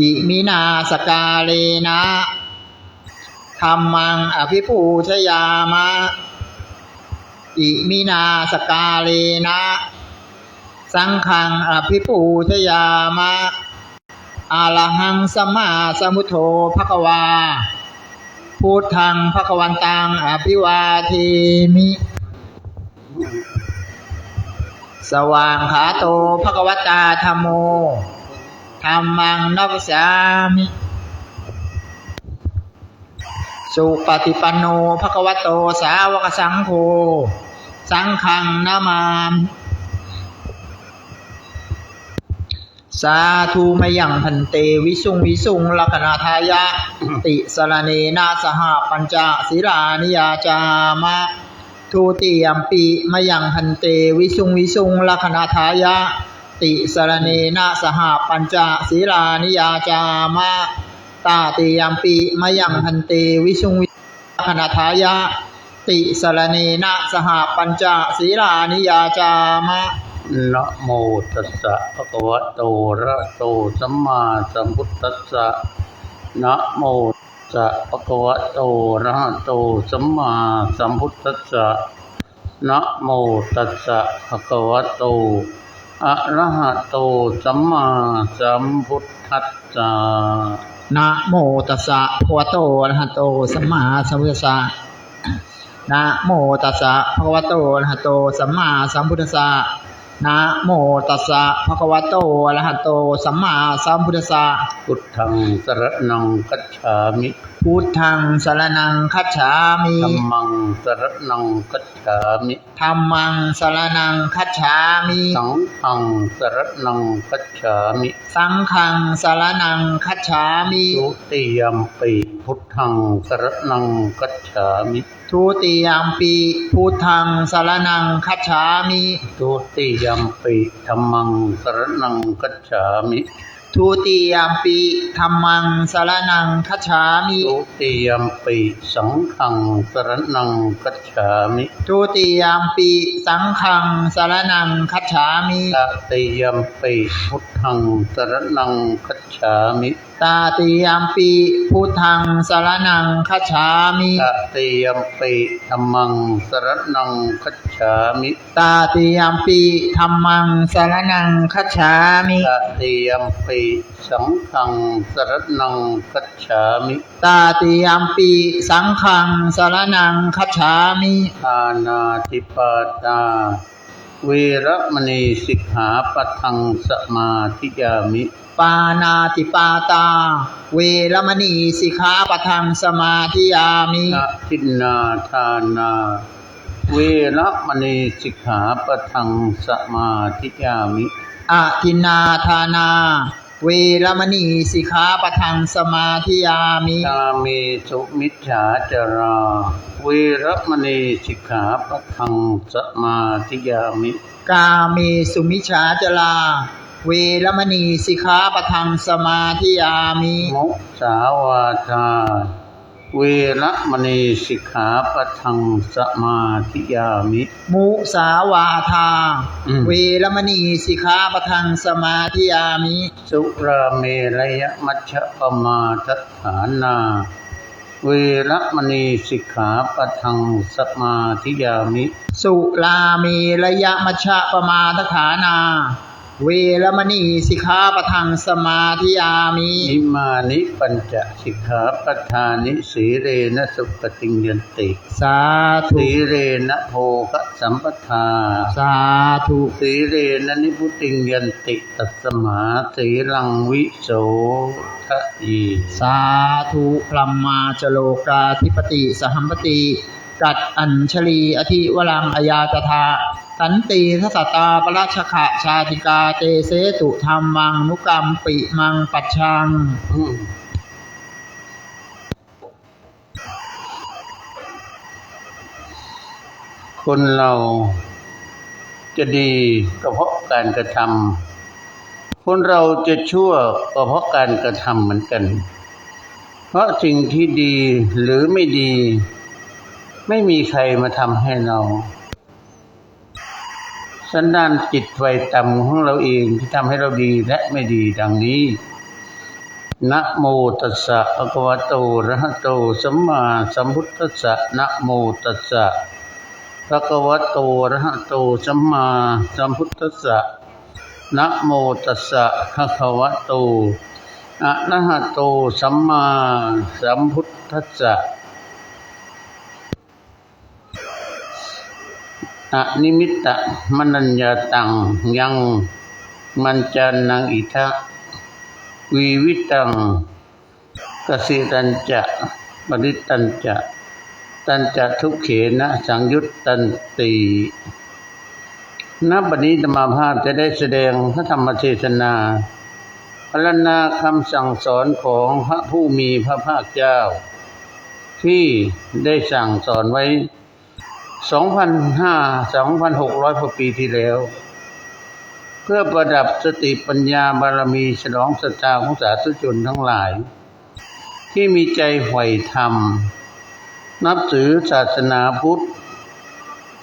อิมินาสกาเลนะธรรมังอภิปูชยามะ อิมินาสกาเลนะ สังฆังอภิปูชยามะอาลหังสมาสมุทโธภควาพุทธังภควันตังอภิวาเทมิ สว่างขาโตภควตาธรรมโม ธรรมังนับสามิสุปฏิปันโนภควโตสาวกสังโฆสังฆังนามามสาธุมยังพันเตวิสุงวิสุงลักนาทายะ ติสรเนนาสหปัญจศิลานิยาจามะทุติยมปีมยังพันเตวิสุงวิสุงลักนาทายะ ติสรเนนะสหปัญจศีลานิยาจามะตาติยมปีมยังพันเตวิสุงวิสุงลักนาทายะ ติสรเนนะสหปัญจศีลานิยาจามะนะโมตัสสะภะคะวะโตระโตสัมมาสัมพุทธัสสะนะโมตัสสะภะคะวะโตระหะโตสัมมาสัมพุทธัสสะนะโมตัสสะภะคะวะโต อะระหะโตสัมมาสัมพุทธัสสะนะโมตัสสะภะวะโตอะระหะโตสัมมาสัมพุทธัสสะนะโมตัสสะภะวะโตอะระหะโตสัมมาสัมพุทธัสสะ นะโมตัสสะภะคะวะโตอะระหะโต สัมมาสัมพุทธัสสะพุทธังสรณังคัจฉามิพุทธังสรนังคัจฉามิธัมมังสรณังคัจฉามิธัมมังสรนังคัจฉามิสังฆังสรณังคัจฉามิสังฆังสรนังคัจฉามิทุติยมปีพุทธังสรณังกัจฉามิ ทุติยมปีพุทธังสารนังคัจฉามิ ทุติยมปีธรรมังสรนังกัจฉามิ ทุติยมปีธัมมังสรนังคัจฉามิ ทุติยมปีสังฆังสรณังกัจฉามิทุติยมปีสังฆังสรนังคัจฉามิตติยมปีพุทธังสรณังกัจฉามิตาติยมปีพุทธังสรนังคัจฉามิตติยมปีธรรมังสรณังกัจ ฉามิตาติยมปีธัมมังสรนังคัจฉามิ ตติยมปีสังฆังสรณังกัจฉามิตาติยมปีสังฆังสรนังคัจฉามิอานาติปาตาเวระมณีสิกขาปัทังสมาธิยามิ ปานาติปาตา เวรมณีสิกขาปะทังสมาธิยามินาทินนาทานา เวระมณีสิกขาปัทังสมาธิยามิอาทินนาทานา เวรมณีสิกขาปะทังสมาธิยามิกาเมสุมิจฉาจารา เวระมณีสิกขาปัทังสมาธิยามิ กาเมสุมิชฌาจลาเวรมณีสิกขาปะทังสมาธิยามิ มุสาวาทา เวระมณีสิกขาปัทังสมาธิยามิ มุสาวาทา อืม เวรมณีสิกขาปะทังสมาธิยามิ สุราเมรยมัชฌะปมาทัฏฐานา เวระมณีสิกขาปะทังสมาธิยามิ สุลามีระยะมัชฌะปมาทฐานา เวรมณีสิกขาปะทังสมาธิยามิอิมานิปัญจสิกขาปทานิสีเรนะสุปฏิงยันติ สาธุสีเรนะโภคสัมปทา สาธุสีเรนะนิพุติงยันติตัสมาสีลังวิโสทะอีสาธุพลัมมาจโลกาธิปติสหัมปติกัดอัญชลีอธิวรังอายาตถา สันติทสตาปราชขะชาติกาเตเสตุธรรมังนุกรรมปิมังปัจชังคนเราจะดีก็เพราะการกระทำคนเราจะชั่วก็เพราะการกระทำเหมือนกัน เพราะสิ่งที่ดีหรือไม่ดี ไม่มีใครมาทำให้เรา สันดานจิตไฟต่ำของเราเองที่ทำให้เราดีและไม่ดีดังนี้นะโมตัสสะภะคะวะโตอระหะโตสัมมาสัมพุทธัสสะนะโมตัสสะภะคะวะโตอระหะโตสัมมาสัมพุทธัสสะนะโมตัสสะภะคะวะโตอะระหะโตสัมมาสัมพุทธัสสะ อะนิมิตตะมนัญญาตังยังมัญจานังอิทะวีวิตังกสิตันจะปริตันจะตันจะทุกเขนะสังยุตตันติณบัดนี้ธรรมาภาพจะได้แสดงพระธรรมเทศนาพรรณนาคำสั่งสอนของพระผู้มีพระภาคเจ้า ที่ได้สั่งสอนไว้ 2,500 2,600กว่าปีที่แล้ว เพื่อประดับสติปัญญาบารมีฉลองศรัทธาของสาธุชนทั้งหลาย ที่มีใจใฝ่ธรรม นับถือศาสนาพุทธ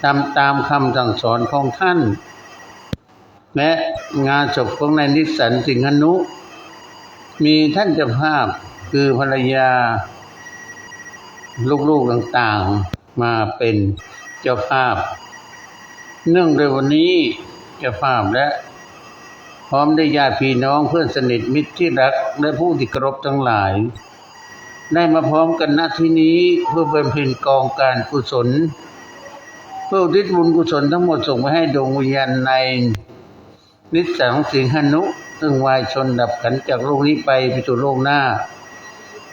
ทำตามคำสั่งสอนของท่าน และงานศพของนายนิสสันสิงหนุ มีท่านเจ้าภาพคือภรรยา ลูกๆต่างๆมาเป็น เจ้าภาพ เนื่องในวันนี้เจ้าภาพและพร้อมได้ญาติพี่น้องเพื่อนสนิทมิตรที่รักและผู้ที่เคารพทั้งหลาย ได้มาพร้อมกันณที่นี้เพื่อเป็นเพ็ญกองการกุศล เพื่อทิศบุญกุศลทั้งหมดส่งไปให้ดวงวิญญาณใน นิสสังสิงหนุ ซึ่งวายชนดับขันจากโลกนี้ไปไปสู่โลกหน้า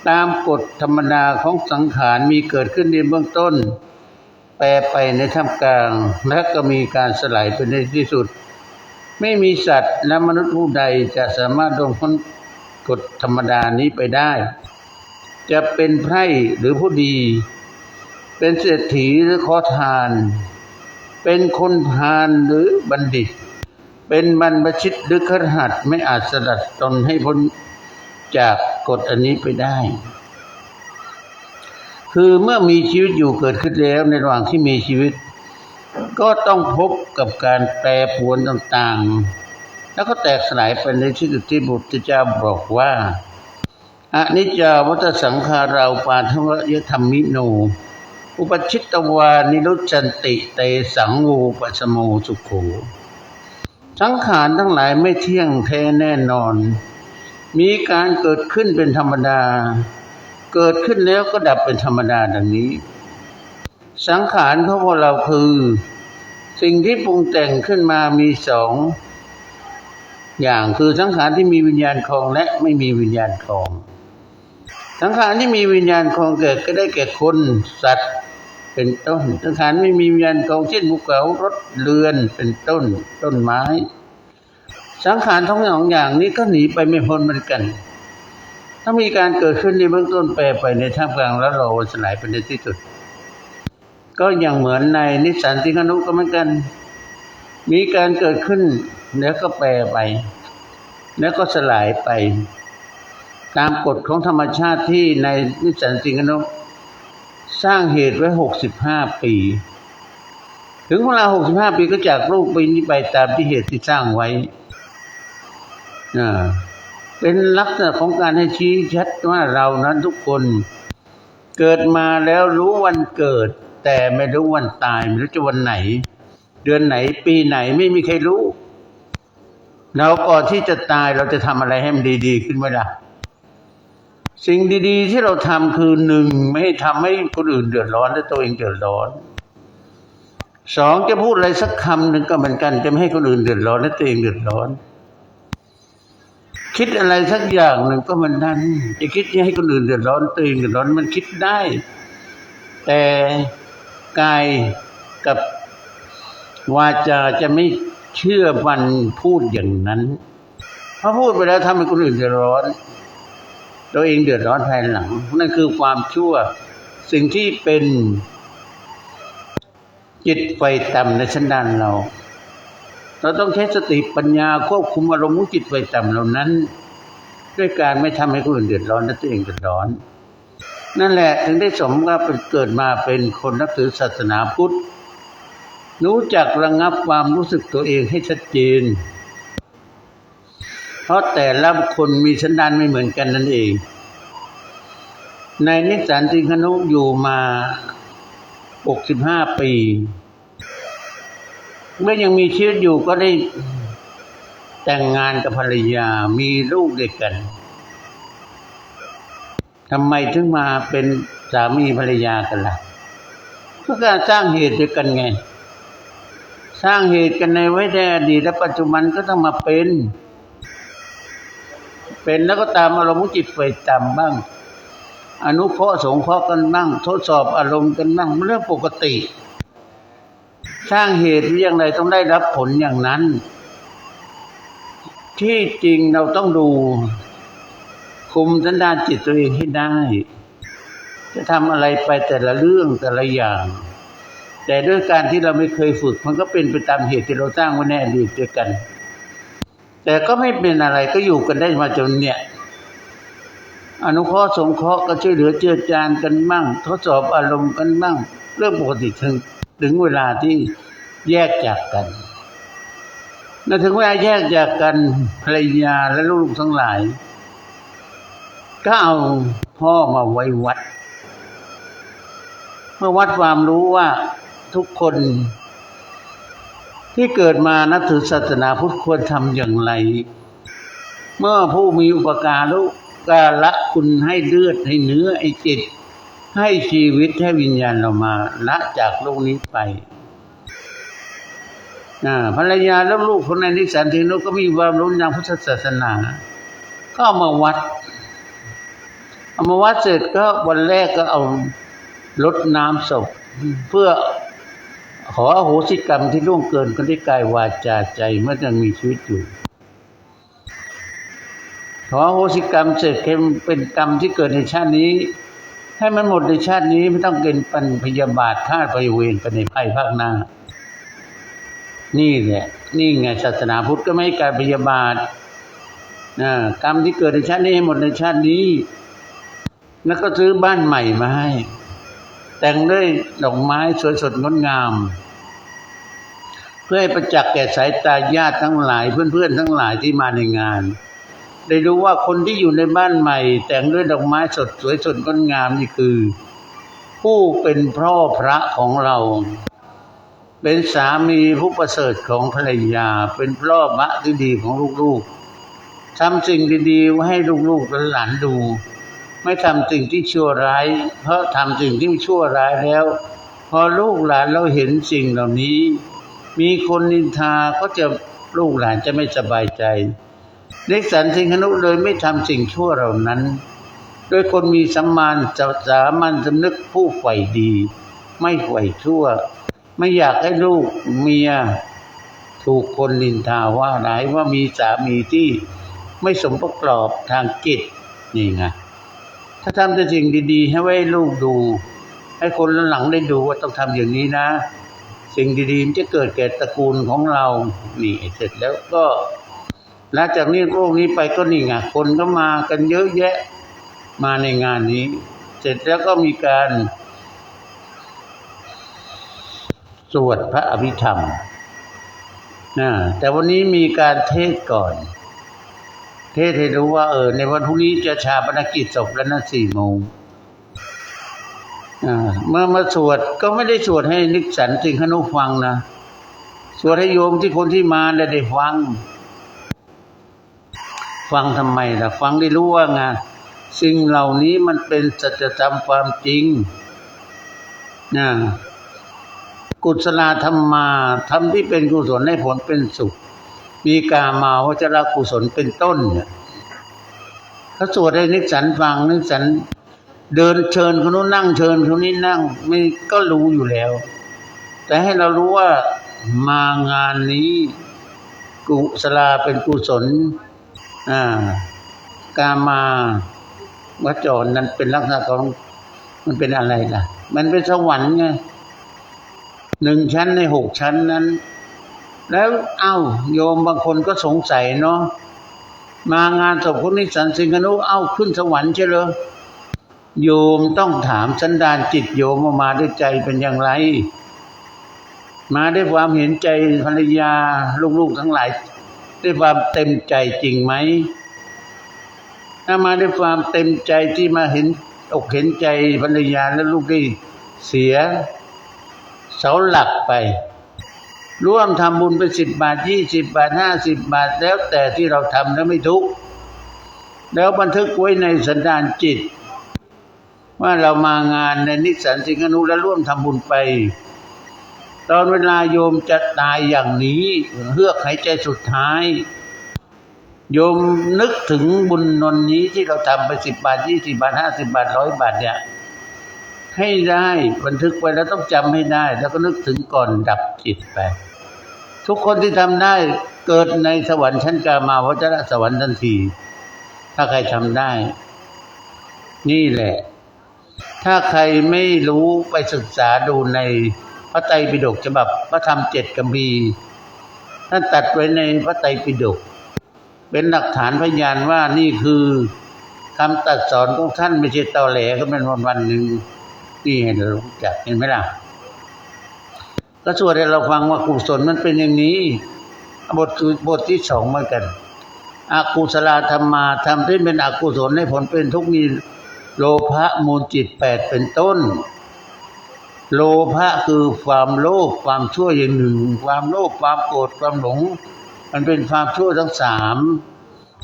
ตามกฎธรรมดาของสังขารมีเกิดขึ้นในเบื้องต้น แปรไปในท่ามกลาง และก็มีการสลายไปในที่สุด ไม่มีสัตว์และมนุษย์ผู้ใดจะสามารถลงพ้นกฎธรรมดานี้ไปได้ จะเป็นไพร่หรือผู้ดี เป็นเศรษฐีหรือขอทาน เป็นคนพาลหรือบัณฑิต เป็นบรรพชิตหรือครหัสถ์ไม่อาจสลัดตนให้พ้นจากกฎอันนี้ไปได้ คือเมื่อมีชีวิตอยู่เกิดขึ้นแล้วในระหว่างที่มีชีวิต ก็ต้องพบกับการแปรปรวนต่างๆ แล้วก็แตกสลายไปในที่สุดที่บุตรเจ้าบอกว่าอนิจจาวัฏสังขาราปาทวยธรรมิโน อุปชิตตวานิรุจันติเตสังวูปสโมสุขโขสังขารทั้งหลายไม่เที่ยงแท้แน่นอน มีการเกิดขึ้นเป็นธรรมดา เกิดขึ้นแล้วก็ดับเป็นธรรมดาดังนี้ สังขารของพวกเราคือ สิ่งที่ปรุงแต่งขึ้นมามีสองอย่างคือสังขารที่มีวิญญาณครองและไม่มีวิญญาณครอง สังขารที่มีวิญญาณครองเกิดก็ได้แก่คนสัตว์เป็นต้น สังขารไม่มีวิญญาณครองเช่นภูเขารถเรือนเป็นต้นต้นไม้ สังขารทั้งสองอย่างนี้ก็หนีไปไม่พ้นเหมือนกัน ถ้ามีการเกิดขึ้นในเบื้องต้นแปรไปในท่ามกลางแล้วเราสลายไปในที่สุด ก็อย่างเหมือนในนิสสันติงนุก็เหมือนกัน มีการเกิดขึ้นแล้วก็แปรไป แล้วก็สลายไป ตามกฎของธรรมชาติที่ในนิสสันติงนุสร้างเหตุไว้หกสิบห้าปี ถึงเวลาหกสิบห้าปีก็จากโลกไปนี้ไปตามที่เหตุที่สร้างไว้อ่า เป็นลักษณะของการให้ชี้ชัดว่าเรานั้นทุกคน เกิดมาแล้วรู้วันเกิด แต่ไม่รู้วันตาย ไม่รู้จะวันไหน เดือนไหนปีไหนไม่มีใครรู้ เราก่อนที่จะตายเราจะทำอะไรให้มันดี ๆ ขึ้นไหมล่ะสิ่งดีๆ ที่เราทำคือหนึ่งไม่ให้ทำให้คนอื่นเดือดร้อนและตัวเองเดือดร้อนสองจะพูดอะไรสักคำหนึ่งก็เหมือนกัน จะไม่ให้คนอื่นเดือดร้อนและตัวเองเดือดร้อน คิดอะไรสักอย่างหนึ่งก็มันนั้นจะคิดให้คนอื่นเดือดร้อนตัวเองเดือดร้อนมันคิดได้ แต่กายกับวาจาจะไม่เชื่อมันพูดอย่างนั้นเพราะพูดไปแล้วทำให้คนอื่นเดือดร้อน ตัวเองเดือดร้อนภายหลัง นั่นคือความชั่ว สิ่งที่เป็นจิตไฟต่ำในชั้นดานเรา เราต้องใช้สติปัญญาควบคุมอารมณ์จิตไฟต่ำเหล่านั้น ด้วยการไม่ทำให้คนอื่นเดือดร้อนและตัวเองเดือดร้อน นั่นแหละถึงได้สมว่าเป็นเกิดมาเป็นคนนับถือศาสนาพุทธ รู้จักระงับความรู้สึกตัวเองให้ชัดเจน เพราะแต่ละคนมีสันดานไม่เหมือนกันนั่นเอง ในนิสสันติคนุอยู่มา 65 ปี เมื่อยังมีชีวิตอยู่ก็ได้แต่งงานกับภรรยา มีลูกด้วยกันทำไมถึงมาเป็นสามีภรรยากันล่ะก็การสร้างเหตุด้วยกันไง สร้างเหตุกันในไว้ในอดีตและปัจจุบันก็ต้องมาเป็น เป็นแล้วก็ตามอารมณ์จิตไปต่ำบ้าง อนุเคราะห์สงเคราะห์กันบ้าง ทดสอบอารมณ์กันบ้างมันเรื่องปกติ สร้างเหตุอย่างไรต้องได้รับผลอย่างนั้น ที่จริงเราต้องดู คุมสันดานจิตตัวเองให้ได้ จะทำอะไรไปแต่ละเรื่องแต่ละอย่าง แต่ด้วยการที่เราไม่เคยฝึก มันก็เป็นไปตามเหตุที่เราสร้างไว้ในอดีตด้วยกัน แต่ก็ไม่เป็นอะไรก็อยู่กันได้มาจนเนี่ยอนุเคราะห์สงเคราะห์ก็ช่วยเหลือเจือจานกันบ้างทดสอบอารมณ์กันบ้างเรื่องปกติถึง ถึงเวลาที่แยกจากกันเมื่อถึงเวลาแยกจากกันภรรยาและลูกทั้งหลาย ก็เอาพ่อมาไว้วัด เมื่อวัดความรู้ว่าทุกคน ที่เกิดมานับถือศาสนาพุทธควรทำอย่างไร เมื่อผู้มีอุปการุการะคุณให้เลือดให้เนื้อให้จิต ให้ชีวิตให้วิญญาณเรามาละจากโลกนี้ไปภรรยาและลูกคนในนิสันตินุก็มีความรู้ทางพุทธศาสนา ก็เอามาวัด เอามาวัดเสร็จก็วันแรกก็เอาลดน้ำศพ เพื่อขออโหสิกรรมที่ล่วงเกินกันด้วยกายวาจาใจเมื่อยังมีชีวิตอยู่ ขออโหสิกรรมเสร็จเป็นกรรมที่เกิดในชาตินี้ ให้มันหมดในชาตินี้ไม่ต้องเป็นปันพยาบาทฆ่าไปเวรไปในภายภาคหน้า นี่แหละนี่ไงศาสนาพุทธก็ไม่การพยาบาทนะกรรมที่เกิดในชาตินี้ให้หมดในชาตินี้ แล้วก็ซื้อบ้านใหม่มาให้ แต่งด้วยดอกไม้สวยสดงดงาม เพื่อให้ประจักษ์แก่สายตาญาติทั้งหลาย เพื่อนๆทั้งหลายที่มาในงาน ได้รู้ว่าคนที่อยู่ในบ้านใหม่ แต่งด้วยดอกไม้สดสวยสดงดงามนี่คือ ผู้เป็นพ่อพระของเรา เป็นสามีผู้ประเสริฐของภรรยา เป็นพ่อมะที่ดีของลูกๆทำสิ่งดีๆไว้ให้ลูกๆและหลานดู ไม่ทำสิ่งที่ชั่วร้าย เพราะทำสิ่งที่ชั่วร้ายแล้ว พอลูกหลานเราเห็นสิ่งเหล่านี้ มีคนนินทาก็จะลูกหลานจะไม่สบายใจ เด็กสันสิงหนุเลยไม่ทำสิ่งชั่วเหล่านั้น โดยคนมีสัมมาจะสามัญสำนึกผู้ใฝ่ดี ไม่ใฝ่ชั่ว ไม่อยากให้ลูกเมีย ถูกคนนินทาว่าร้ายว่ามีสามีที่ไม่สมประกอบทางจิตนี่ไงถ้าทำแต่สิ่งดี ๆ ให้ไว้ลูกดู ให้คนหลังได้ดูว่าต้องทำอย่างนี้นะ สิ่งดีๆจะเกิดแก่ตระกูลของเรานี่เสร็จแล้วก็ หลังจากนี้โลกนี้ไปก็นี่ไงคนก็มากันเยอะแยะมาในงานนี้ เสร็จแล้วก็มีการสวดพระอภิธรรมนะแต่วันนี้มีการเทศก่อน เทศให้รู้ว่าเออในวันพรุ่งนี้จะชาปนกิจศพแล้วนะสี่โมงเมื่อมาสวดก็ไม่ได้สวดให้นึกสันติงขนุฟังนะ สวดให้โยมที่คนที่มาได้ได้ฟัง ฟังทำไมล่ะฟังได้รู้ว่าไงสิ่งเหล่านี้มันเป็นสัจธรรมความจริงนะกุศลธรรมมาทำที่เป็นกุศลให้ผลเป็นสุข มีกามาวจรกุศลเป็นต้นเนี่ยเขาสวดให้นิสสันฟังนิสสันเดินเชิญคนนู้นนั่งเชิญคนนี้นั่งไม่ก็รู้อยู่แล้ว แต่ให้เรารู้ว่ามางานนี้ กุศลาเป็นกุศล กามาวจรนั้นเป็นลักษณะของมันเป็นอะไรล่ะ มันเป็นสวรรค์ไงหนึ่งชั้นในหกชั้นนั้น แล้วเอ้า โยมบางคนก็สงสัยเนาะมางานศพคนนิสันสิงหนุเอ้าขึ้นสวรรค์ใช่เหรอโยมต้องถามสันดานจิตโยมว่ามาด้วยใจเป็นอย่างไร มาด้วยความเห็นใจภรรยาลูกๆทั้งหลาย ด้วยความเต็มใจจริงไหม ถ้ามาด้วยความเต็มใจที่มาเห็นอกเห็นใจภรรยาและลูกได้เสีย เสาหลักไป ร่วมทำบุญไปสิบบาทยี่สิบบาทห้าสิบบาทแล้วแต่ที่เราทำแล้วไม่ทุกข์แล้วบันทึกไว้ในสันดานจิต ว่าเรามางานในนิสสันสิงหนุและร่วมทำบุญไป ตอนเวลาโยมจะตายอย่างนี้เฮือกหายใจสุดท้าย โยมนึกถึงบุญนนนี้ที่เราทำไปสิบบาทยี่สิบาทห้าสิบาทร้อยบาทเนี่ยให้ได้บันทึกไว้แล้วต้องจำให้ได้ แล้วก็นึกถึงก่อนดับจิตไป ทุกคนที่ทำได้เกิดในสวรรค์ชั้นกามาวัจระสวรรค์ทันที ถ้าใครทำได้ นี่แหละ ถ้าใครไม่รู้ไปศึกษาดูใน พระไตรปิฎกฉบับพระธรรมเจ็ดกัมพีท่านตัดไว้ในพระไตรปิฎกเป็นหลักฐานพยานว่านี่คือคำตัดสอนของท่านไม่ใช่ตอแหลก็เป็นวันวันหนึ่งนี่ให้เรารู้จักเห็นไหมล่ะก็สวดให้เราฟังว่ากุศลมันเป็นอย่างนี้ บทคือบทที่สองเหมือนกันอากุศลธรรมาทำที่เป็นอกุศลให้ผลเป็นทุกข์มีโลภะมูลจิตแปดเป็นต้น โลภะคือความโลภความชั่วอย่างหนึ่ง ความโลภความโกรธความหลง มันเป็นความชั่วทั้งสาม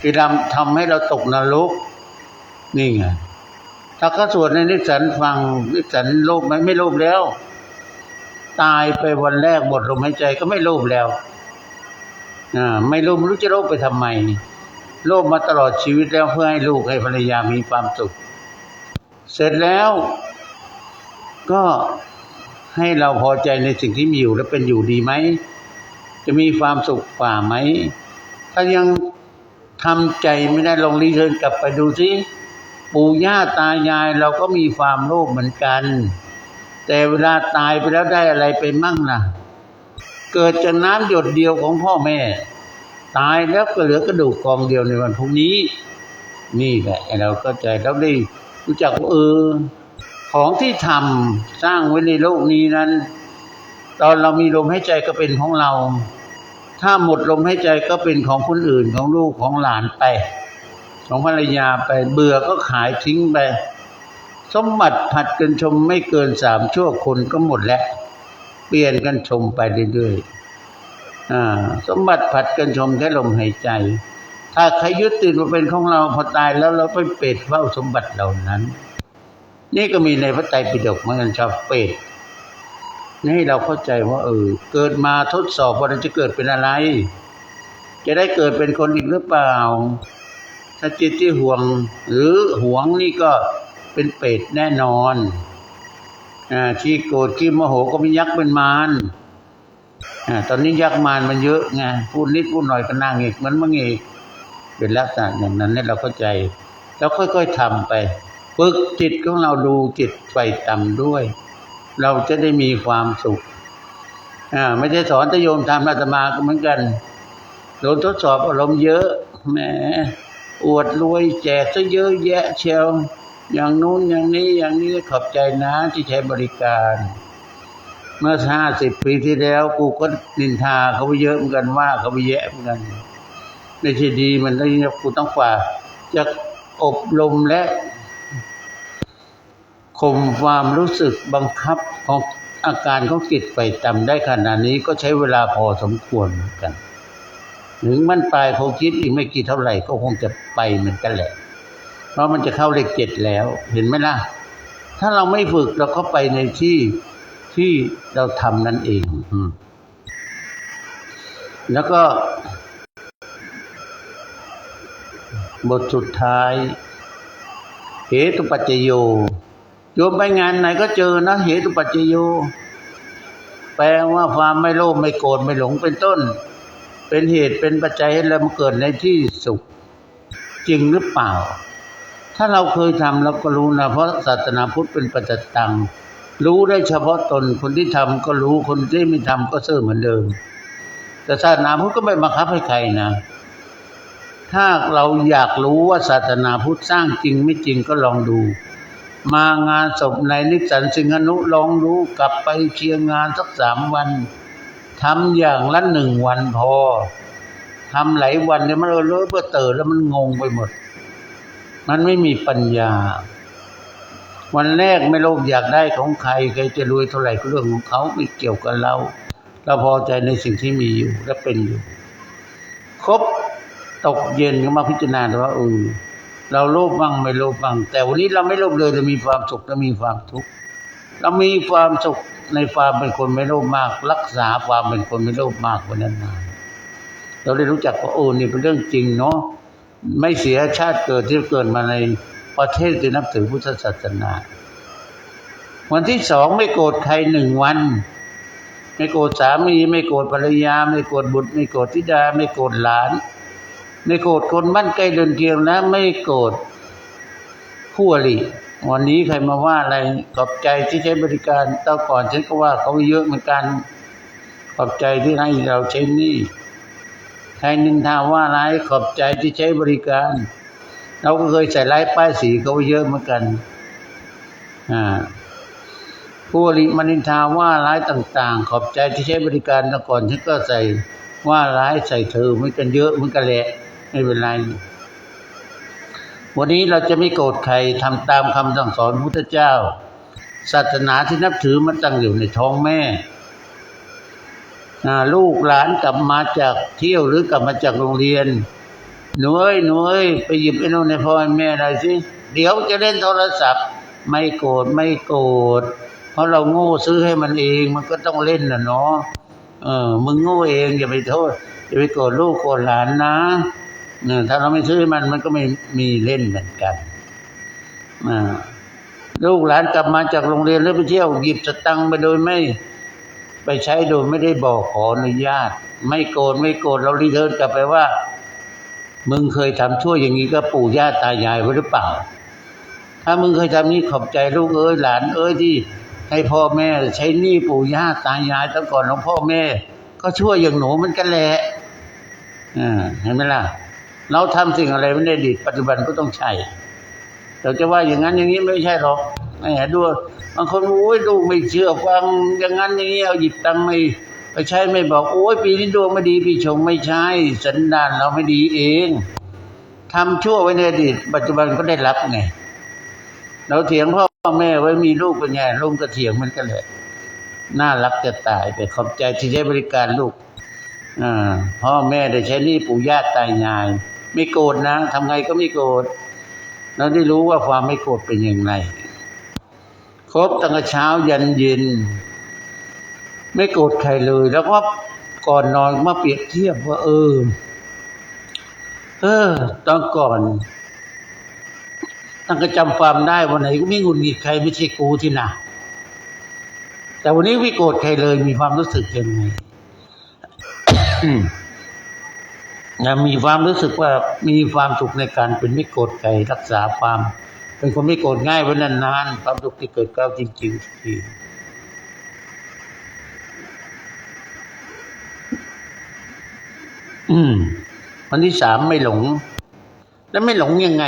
ที่ทำทำให้เราตกนรกนี่ไงถ้าเขาสวดในนิสันฟังนิสันโลภไหมไม่โลภแล้ว ตายไปวันแรกหมดลมหายใจก็ไม่โลภแล้วอ่าไม่โลภไม่รู้จะโลภไปทำไมโลภมาตลอดชีวิตแล้วเพื่อให้ลูกให้ภรรยามีความสุข เสร็จแล้วก็ ให้เราพอใจในสิ่งที่มีอยู่และเป็นอยู่ดีไหม จะมีความสุขกว่าไหม ถ้ายังทำใจไม่ได้ลองรีเทิร์นกลับไปดูสิปู่ย่าตายายเราก็มีความโลภเหมือนกัน แต่เวลาตายไปแล้วได้อะไรไปมั่งล่ะ เกิดจากน้ำหยดเดียวของพ่อแม่ ตายแล้วก็เหลือกระดูกกองเดียวในวันพรุ่งนี้ นี่แหละเราเข้าใจแล้วได้รู้จักว่าเออ ของที่ทำสร้างไว้ในโลกนี้นั้น ตอนเรามีลมหายใจก็เป็นของเรา ถ้าหมดลมหายใจก็เป็นของคนอื่นของลูกของหลานไป ของภรรยาไปเบื่อก็ขายทิ้งไป สมบัติผัดกันชมไม่เกินสามชั่วคนก็หมดแล้วเปลี่ยนกันชมไปเรื่อยๆสมบัติผัดกันชมแค่ลมหายใจ ถ้าใครยึดติดว่าเป็นของเราพอตายแล้วเราไปเป็ดเฝ้าสมบัติเหล่านั้น นี่ก็มีในพระไตรปิฎกเหมือนกันชอบเป็ดนี่ให้เราเข้าใจว่าเออเกิดมาทดสอบว่าเราจะเกิดเป็นอะไร จะได้เกิดเป็นคนอีกหรือเปล่า ถ้าจิตที่ห่วง หรือหวงนี่ก็เป็นเปรตแน่นอนอ่าที่โกรธที่โมโหก็เป็นยักษ์เป็นมารอ่าตอนนี้ยักษ์มารมันเยอะไงพูดนิดพูดหน่อยก็นั่งอีกเหมันมังอีกเป็นลักษณะอย่างนั้นให้เราเข้าใจ แล้วค่อยๆทำไป ฝึกจิตของเราดูจิตไฟต่ำด้วย เราจะได้มีความสุขอ่าไม่ใช่สอนแตโยมทำอาตมาก็เหมือนกันโดนทดสอบอารมณ์เยอะแหมอวดรวยแจกซะเยอะแยะเชียวอย่างนู้นอย่างนี้อย่างนี้ขอบใจนะที่ใช้บริการ เมื่อห้าสิบปีที่แล้ว กูก็นินทาเขาไปเยอะเหมือนกันว่าเขาไปแยะเหมือนกันไม่ใช่ดีมันต้องกูต้องฝ่าจะอบรมและ ข่มความรู้สึกบังคับของอาการของจิตไปตำได้ขนาดนี้ก็ใช้เวลาพอสมควรเหมือนกันถึงมันตายคงคิดอีกไม่กี่เท่าไหร่ก็คงจะไปเหมือนกันแหละ เพราะมันจะเข้าเลขเจ็ดแล้ว เห็นไหมล่ะ ถ้าเราไม่ฝึกเราก็ไปในที่ที่เราทำนั่นเองแล้วก็ บทสุดท้ายเหตุปัจจโย โยมไปงานไหนก็เจอนะเหตุปัจจโย แปลว่าความไม่โลภไม่โกรธไม่หลงเป็นต้น เป็นเหตุเป็นปัจจัยให้เรามาเกิดในที่สุข จริงหรือเปล่า ถ้าเราเคยทำเราก็รู้นะเพราะศาสนาพุทธเป็นปัจจตัง รู้ได้เฉพาะตนคนที่ทำก็รู้คนที่ไม่ทำก็เสื่อเหมือนเดิม แต่ศาสนาพุทธก็ไม่บังคับให้ใครนะถ้าเราอยากรู้ว่าศาสนาพุทธสร้างจริงไม่จริงก็ลองดู มางานศพในนิสันสิงหนุลองรู้กลับไปเคียร์งานสักสามวันทำอย่างละหนึ่งวันพอทำหลายวันเนี่ยมันเออเลอะเบื่อเตอแล้วมันงงไปหมด มันไม่มีปัญญา วันแรกไม่โลภอยากได้ของใครใครจะรวยเท่าไหร่ก็เรื่องของเขาไม่เกี่ยวกับเรา เราพอใจในสิ่งที่มีอยู่และเป็นอยู่ ครบตกเย็นก็มาพิจารณาว่าเออ เราโลภบ้างไม่โลภบ้าง แต่วันนี้เราไม่โลภเลยเรามีความสุขและมีความทุกข์เรามีความสุขในความเป็นคนไม่โลภมาก รักษาความเป็นคนไม่โลภมากไว้นานเราได้รู้จักว่าโอ้นี่เป็นเรื่องจริงเนาะไม่เสียชาติเกิดที่เกิดมาในประเทศที่นับถือพุทธศาสนา วันที่สองไม่โกรธใครหนึ่งวัน ไม่โกรธสามี ไม่โกรธภรรยา ไม่โกรธบุตร ไม่โกรธธิดา ไม่โกรธหลาน ไม่โกรธคนบ้านใกล้เดินเคียงนะ ไม่โกรธคู่อริวันนี้ใครมาว่าอะไรขอบใจที่ใช้บริการตอนก่อนฉันก็ว่าเขาเยอะเหมือนกัน ขอบใจที่ให้เราใช้นี่ใครนินทาว่าร้ายขอบใจที่ใช้บริการ เราก็เคยใส่ร้ายป้ายสีเขาเยอะเหมือนกันอ่าผู้ริมนินทาว่าร้ายต่าง ๆ ขอบใจที่ใช้บริการแต่ก่อนฉันก็ใส่ว่าร้ายใส่เธอเหมือนกันเยอะเหมือนกันแหละ ไม่เป็นไร วันนี้เราจะไม่โกรธใครทำตามคำสั่งสอนพุทธเจ้า ศาสนาที่นับถือมันตั้งอยู่ในท้องแม่ลูกหลานกลับมาจากเที่ยวหรือกลับมาจากโรงเรียน หนูเอ้ยหนูเอ้ยไปหยิบไอ้นู่นในพ่อให้แม่หน่อยสิเดี๋ยวจะเล่นโทรศัพท์ ไม่โกรธไม่โกรธเพราะเราโง่ซื้อให้มันเองมันก็ต้องเล่นนะเนาะเออมึงโง่เองอย่าไปโทษอย่าไปโกรธลูกโกรธหลานนะ ถ้าเราไม่ซื้อมันมันก็ไม่มีเล่นเหมือนกันอ่าลูกหลานกลับมาจากโรงเรียนแล้วไปเที่ยวหยิบสตังค์ไปโดยไม่ ไปใช้โดยไม่ได้บอกขออนุญาต ไม่โกรธไม่โกรธเรารีเทิร์นกลับไปว่า มึงเคยทำชั่วอย่างนี้ก็ปู่ย่าตายายไว้หรือเปล่า ถ้ามึงเคยทำนี้ขอบใจลูกเอ้ยหลานเอ้ยที่ให้พ่อแม่ใช้หนี้ปู่ย่าตายายตั้งก่อนของพ่อแม่ ก็ช่วยอย่างหนูมันกันแหละอ่าเห็นไหมล่ะ เราทำสิ่งอะไรไม่ได้ดีปัจจุบันก็ต้องใช่เราจะว่าอย่างนั้นอย่างนี้ไม่ใช่หรอกแหมดูบางคนโอ้ยลูกไม่เชื่อฟังอย่างนั้นอย่างนี้เอาหยิบตังค์ไม่ไปใช้ไม่บอกโอ้ยปีนี้ดวงไม่ดีพี่ชงไม่ใช่สันดานเราไม่ดีเองทำชั่วไว้ในอดีตปัจจุบันก็ได้รับไง เราเถียงพ่อแม่ไว้มีลูกเป็นไงลูกก็เถียงมันก็เลยน่ารักจะตายไปขอบใจที่ใช้บริการลูกอ่าพ่อแม่ได้ใช้นี่ปู่ย่าตายาย ไม่โกรธนะทำไงก็ไม่โกรธเราได้รู้ว่าความไม่โกรธเป็นอย่างไรครบตั้งแต่เช้ายันเย็น ไม่โกรธใครเลย แล้วก็ก่อนนอนมาเปรียบเทียบว่า เออ เออ ตอนก่อนตั้งก็จำความได้วันไหนก็ไม่หงุดหงิดใครไม่ใช่กูที่นะแต่วันนี้ไม่โกรธใครเลยมีความรู้สึกยังไง นะมีความรู้สึกว่ามีความสุขในการเป็นไม่โกรธใครรักษาความ เป็นคนไม่โกรธง่ายไว้นานๆความสุขที่เกิดกับเราจริงๆทีอืมวันที่สามไม่หลง แล้วไม่หลงยังไง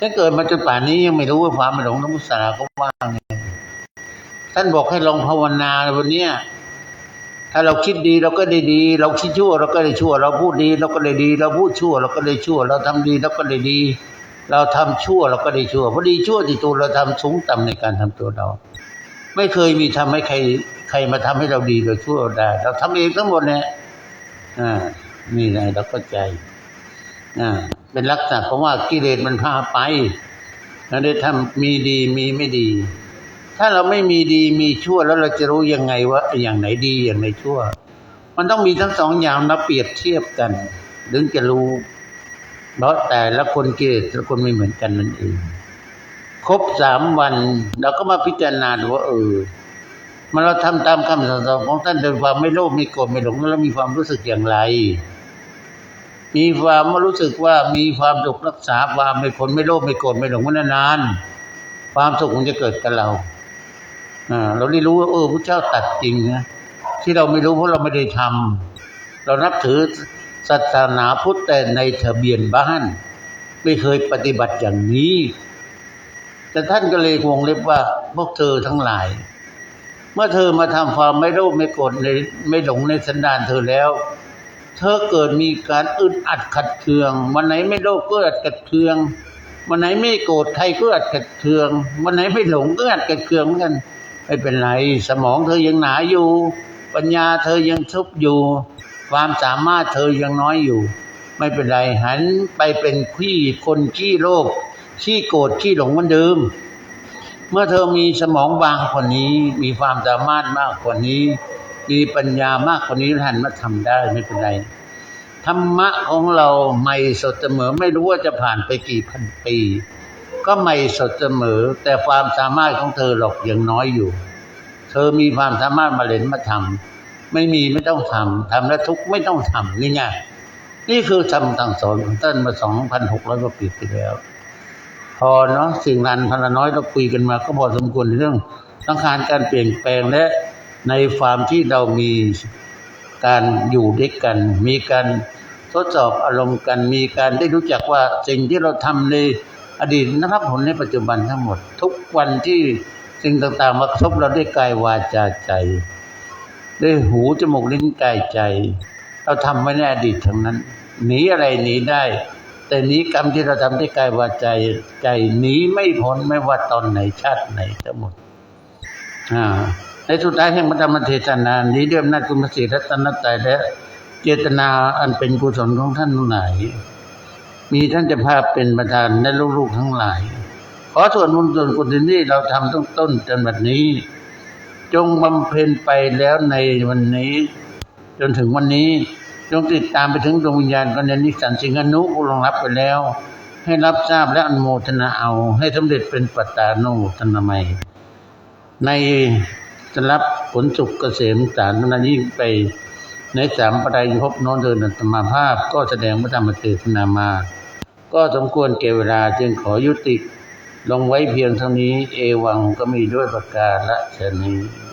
ถ้าเกิดมาจนป่านนี้ยังไม่รู้ว่าความไม่หลงน้ำมุสาเขาว่าไงท่านบอกให้ลองภาวนาวันเนี้ย ถ้าเราคิดดีเราก็ได้ดี เราคิดชั่วเราก็ได้ชั่ว เราพูดดีเราก็ได้ดี เราพูดชั่ว เราก็ได้ชั่ว เราทำดีเราก็ได้ดี เราทำชั่วเราก็ได้ชั่วเพราะดีชั่วที่ตัวเราทำสูงต่ำในการทำตัวเรา ไม่เคยมีทำให้ใครใครมาทำให้เราดีหรือชั่วได้ เราทำเองทั้งหมดเนี่ยอ่านี่ไงเราเข้าใจอ่าเป็นลักษณะของว่ากิเลสมันพาไปเราได้ทำมีดีมีไม่ดี ถ้าเราไม่มีดีมีชั่วแล้วเราจะรู้ยังไงว่าอย่างไหนดีอย่างไหนชั่ว มันต้องมีทั้งสองอย่างมาเปรียบเทียบกันถึงจะรู้เพราะแต่ละคนกิเลสแต่ละคนไม่เหมือนกันนั่นเองครบสามวันเราก็มาพิจารณาดูว่าเออมันเราทำตามคำสั่งสอนของท่านโดยความไม่โลภไม่โกรธไม่หลงแล้วมีความรู้สึกอย่างไร มีความมารู้สึกว่ามีความสุขรักษาความไม่คนไม่โลภไม่โกรธไม่หลงมันนาน ความสุขมันจะเกิดกับเรา เราได้รู้ว่าเออพระเจ้าตัดจริงนะที่เราไม่รู้เพราะเราไม่ได้ทำเรานับถือศาสนาพุทธแต่ในทะเบียนบ้าน ไม่เคยปฏิบัติอย่างนี้ แต่ท่านก็เลยวงเล็บว่าพวกเธอทั้งหลาย เมื่อเธอมาทำความไม่โลภไม่โกรธในไม่หลงในสันดานเธอแล้ว เธอเกิดมีการอึดอัดขัดเคือง วันไหนไม่โลภก็อัดขัดเคืองวันไหนไม่โกรธใครก็อัดขัดเคือง วันไหนไม่หลงก็อัดขัดเคืองเหมือนกัน ไม่เป็นไร สมองเธอยังหนาอยู่ ปัญญาเธอยังชุบอยู่ ความสามารถเธอยังน้อยอยู่ ไม่เป็นไรหันไปเป็นขี้คนขี้โลภขี้โกรธขี้หลงเหมือนเดิม เมื่อเธอมีสมองบางกว่านี้ มีความสามารถมากกว่านี้ มีปัญญามากกว่านี้หันมาทำได้ไม่เป็นไรธรรมะของเราใหม่สดเสมอไม่รู้ว่าจะผ่านไปกี่พันปี ก็ใหม่สดเสมอ แต่ความสามารถของเธอหรอกยังน้อยอยู่ เธอมีความสามารถมาเล่นมาทำไม่มีไม่ต้องทำทำแล้วทุกไม่ต้องทำนี่ไงนี่คือคำสั่งสอนของท่านมาสองพันหกร้อยกว่าปีที่แล้ว พอเนาะสิ่งนั้นพันละน้อยเราคุยกันมา ก็พอสมควรในเรื่องต้องการการเปลี่ยนแปลงและในความที่เรามีการอยู่ด้วยกัน มีการทดสอบอารมณ์กัน มีการได้รู้จักว่าสิ่งที่เราทำใน อดีตนะครับผลในปัจจุบันทั้งหมด ทุกวันที่สิ่งต่างๆมากระทบเราด้วยกายวาจาใจ ด้วยหูจมูกลิ้นกายใจ เราทำไว้ในอดีตทั้งนั้นหนีอะไรหนีได้ แต่หนีกรรมที่เราทำด้วยกายวาจาใจหนีไม่พ้นไม่ว่าตอนไหนชาติไหนทั้งหมดอ่าในสุดท้ายแห่งพระธรรมเทศนานี้ด้วยอำนาจคุณพระศรีรัตนตรัยและเจตนาอันเป็นกุศลของท่านทั้งหลาย มีท่านเจะภาพเป็นประธานและลูกๆทั้งหลาย ขอส่วนบุญส่วนกุศลที่เราทำตั้งต้นจนบัดนี้ จงบำเพ็ญไปแล้วในวันนี้ จนถึงวันนี้ จงติดตามไปถึงดวงวิญญาณกันในนิสันสิงหนุผู้ลงรับไปแล้ว ให้รับทราบและอนุโมทนาเอา ให้สำเร็จเป็นปัตตานุทนามัยในจะรับผลสุขเกษมสารนั้นยิ่งไปในสามประดายภพน้อนเดินอัตมาภาพก็แสดงพระธรรมเทศนามา ก็สมควรเก็บเวลาจึงขอยุติ ลงไว้เพียงเท่านี้ เอวังก็มีด้วยประกาศละชนี้